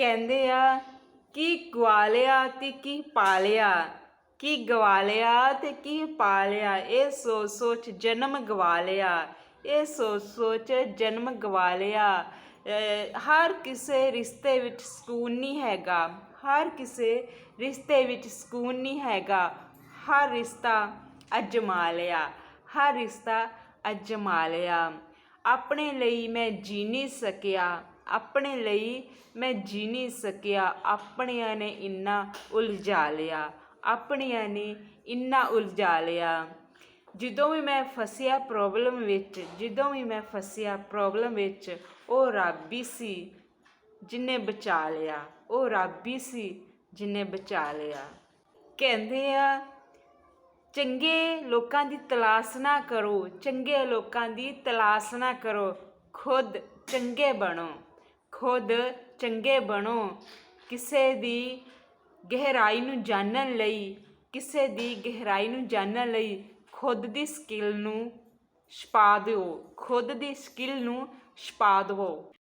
ਕਹਿੰਦੇ ਆ, ਕੀ ਗਵਾਲਿਆ ਤੇ ਕੀ ਪਾਲਿਆ? ਕੀ ਗਵਾਲਿਆ ਤੇ ਕੀ ਪਾਲਿਆ? ਇਹ ਸੋਚ ਸੋਚ ਜਨਮ ਗਵਾਲਿਆ। ਇਹ ਸੋਚ ਸੋਚ ਜਨਮ ਗਵਾਲਿਆ। ਅਹ, ਹਰ ਕਿਸੇ ਰਿਸ਼ਤੇ ਵਿੱਚ ਸਕੂਨ ਨਹੀਂ ਹੈਗਾ। ਹਰ ਕਿਸੇ ਰਿਸ਼ਤੇ ਵਿੱਚ ਸਕੂਨ ਨਹੀਂ ਹੈਗਾ। ਹਰ ਰਿਸ਼ਤਾ ਅਜਮਾ ਲਿਆ ਹਰ ਰਿਸ਼ਤਾ ਅਜਮਾ ਲਿਆ ਆਪਣੇ ਲਈ ਮੈਂ ਜੀ ਨਹੀਂ ਸਕਿਆ। ਆਪਣੇ ਲਈ ਮੈਂ ਜੀ ਨਹੀਂ ਸਕਿਆ। ਆਪਣਿਆਂ ਨੇ ਇੰਨਾ ਉਲਝਾ ਲਿਆ। ਆਪਣਿਆਂ ਨੇ ਇੰਨਾ ਉਲਝਾ ਲਿਆ। ਜਦੋਂ ਵੀ ਮੈਂ ਫਸਿਆ ਪ੍ਰੋਬਲਮ ਵਿੱਚ, ਜਦੋਂ ਵੀ ਮੈਂ ਫਸਿਆ ਪ੍ਰੋਬਲਮ ਵਿੱਚ, ਉਹ ਰੱਬ ਹੀ ਸੀ ਜਿਨੇ ਬਚਾ ਲਿਆ। ਉਹ ਰੱਬ ਹੀ ਸੀ ਜਿਨੇ ਬਚਾ ਲਿਆ। ਕਹਿੰਦੇ ਆ, ਚੰਗੇ ਲੋਕਾਂ ਦੀ ਤਲਾਸ਼ ਨਾ ਕਰੋ। ਚੰਗੇ ਲੋਕਾਂ ਦੀ ਤਲਾਸ਼ ਨਾ ਕਰੋ। ਖੁਦ ਚੰਗੇ ਬਣੋ। ਖੁਦ ਚੰਗੇ ਬਣੋ। ਕਿਸੇ ਦੀ ਗਹਿਰਾਈ ਨੂੰ ਜਾਣਨ ਲਈ, ਕਿਸੇ ਦੀ ਗਹਿਰਾਈ ਨੂੰ ਜਾਣਨ ਲਈ ਖੁਦ ਦੀ ਸਕਿੱਲ ਨੂੰ ਛਪਾ ਦਿਓ। ਖੁਦ ਦੀ ਸਕਿੱਲ ਨੂੰ ਛਪਾ ਦਿਓ।